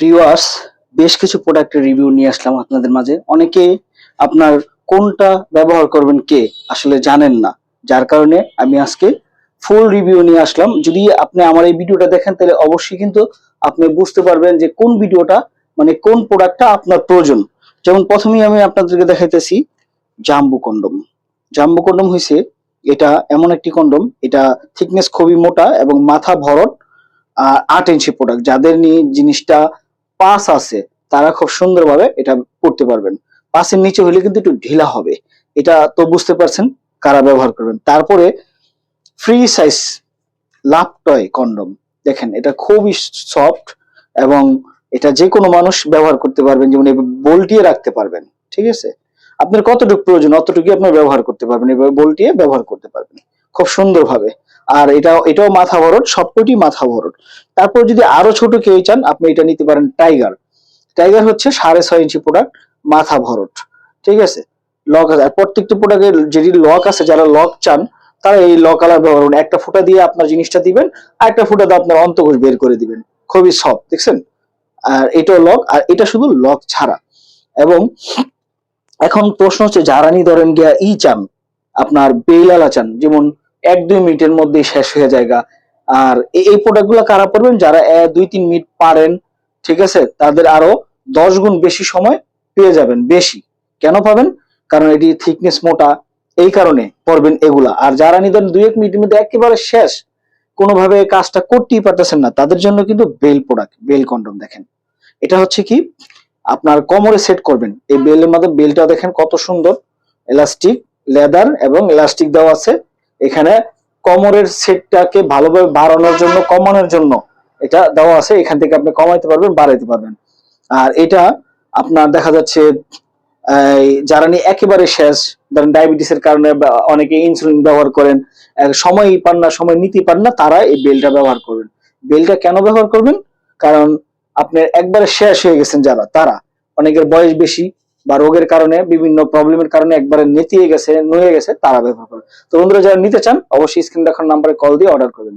Viewers বেশ কিছু প্রোডাক্টের রিভিউ নিয়ে আসলাম আপনাদের মাঝে। অনেকে আপনার কোনটা ব্যবহার করবেন কে আসলে জানেন না। যার কারণে আমি আজকে ফুল রিভিউ নিয়ে আসলাম। যদি আপনি আমার এই ভিডিওটা দেখেন তাহলে অবশ্যই কিন্তু আপনি বুঝতে পারবেন যে কোন ভিডিওটা মানে কোন প্রোডাক্টটা আপনার প্রয়োজন। যেমন প্রথমেই আমি আপনাদেরকে দেখাইতেছি জাম্বু কন্ডম জাম্বু কন্ডম হয়েছে এটা এমন একটি কন্ডম এটা থিকনেস খুবই মোটা এবং মাথা ভরট আহ, আট ইঞ্চি প্রোডাক্ট যাদের নিয়ে জিনিসটা পাস আছে, তারা খুব সুন্দরভাবে এটা করতে পারবেন। পাসের নিচে হলে কিন্তু একটু ঢিলা হবে। এটা তো বুঝতে পারছেন কারা ব্যবহার করবেন। তারপরে free size love toy condom. দেখেন, এটা খুবই সফট এবং এটা যে কোনো মানুষ ব্যবহার করতে পারবেন। যেমন বল্টিয়ে রাখতে পারবেন, ঠিক আছে? আপনার কতটুকু প্রয়োজন অতটুকু আপনি ব্যবহার করতে পারবেন। এভাবে বল্টিয়ে ব্যবহার করতে পারবেন। খুব সুন্দরভাবে। আর এটা এটাও মাথা ভরট সবকটি মাথা ভরট তারপর যদি আরও ছোট কেউ চান, আপনি এটা নিতে পারেন টাইগার। টাইগার হচ্ছে সাড়ে ছয় ইঞ্চি প্রোডাক্ট, মাথা ভরট ঠিক আছে? লক আছে। আর প্রত্যেকটি প্রোডাক্টের যেটি লক আছে, যারা লক চান, তারা এই লক কালার ব্যবহার করুন। একটা ফুটা দিয়ে আপনার জিনিসটা দিবেন, আর একটা ফুটা দিয়ে আপনার অন্তকোষ বের করে দিবেন। খুবই সফট, দেখছেন? আর এটাও লক, আর এটা শুধু লক ছাড়া। এবং এখন প্রশ্ন হচ্ছে যারানি ধরেন গিয়া ই চান, আপনার বেইলালা চান, যেমন এক দুই মিনিটের মধ্যেই শেষ হয়ে জায়গা আর এই- এই প্রোডাক্ট কারা পারবেন? যারা দুই তিন মিনিট পারেন, ঠিক আছে? তাদের আরও দশ গুণ বেশি সময় পেয়ে যাবেন, বেশি। কেন পাবেন? কারণ এটি থিকনেস মোটা। এই কারণে পড়বেন এগুলা। আর যারা নিতেন দুই এক মিনিটের মধ্যে একেবারে শেষ, কোনোভাবে কাজটা করতেই পারতেছেন না, তাদের জন্য কিন্তু বেল প্রোডাক্ট বেল কন্ডম দেখেন। এটা হচ্ছে কি? আপনার কোমরে সেট করবেন। এই বেলের মধ্যে বেলটা দেখেন কত সুন্দর এলাস্টিক লেদার এবং এলাস্টিক দেওয়া আছে। এখানে কোমরের সেটটাকে ভালোভাবে বাড়ানোর জন্য, কমানোর জন্য এটা দেওয়া আছে। এখান থেকে আপনি কমাইতে পারবেন, বাড়াইতে পারবেন। আর এটা আপনার দেখা যাচ্ছে যারা নিয়ে একেবারে শেষ, ধরেন ডায়াবেটিসের কারণে অনেকে ইনসুলিন ব্যবহার করেন সময় পান না, সময় নিতে পান না তারা এই বেলটা ব্যবহার করবেন। বেলটা কেন ব্যবহার করবেন? কারণ আপনার একবারে শেষ হয়ে গেছেন যারা, তারা। অনেকের বয়স বেশি বা রোগের কারণে, বিভিন্ন প্রবলেমের কারণে একবারে নেতিয়ে গেছে, নুয়ে গেছে, তারা ব্যবহার করে। তো বন্ধুরা, যারা নিতে চান, অবশ্যই স্ক্রিন দেখার নাম্বারে কল দিয়ে অর্ডার করবেন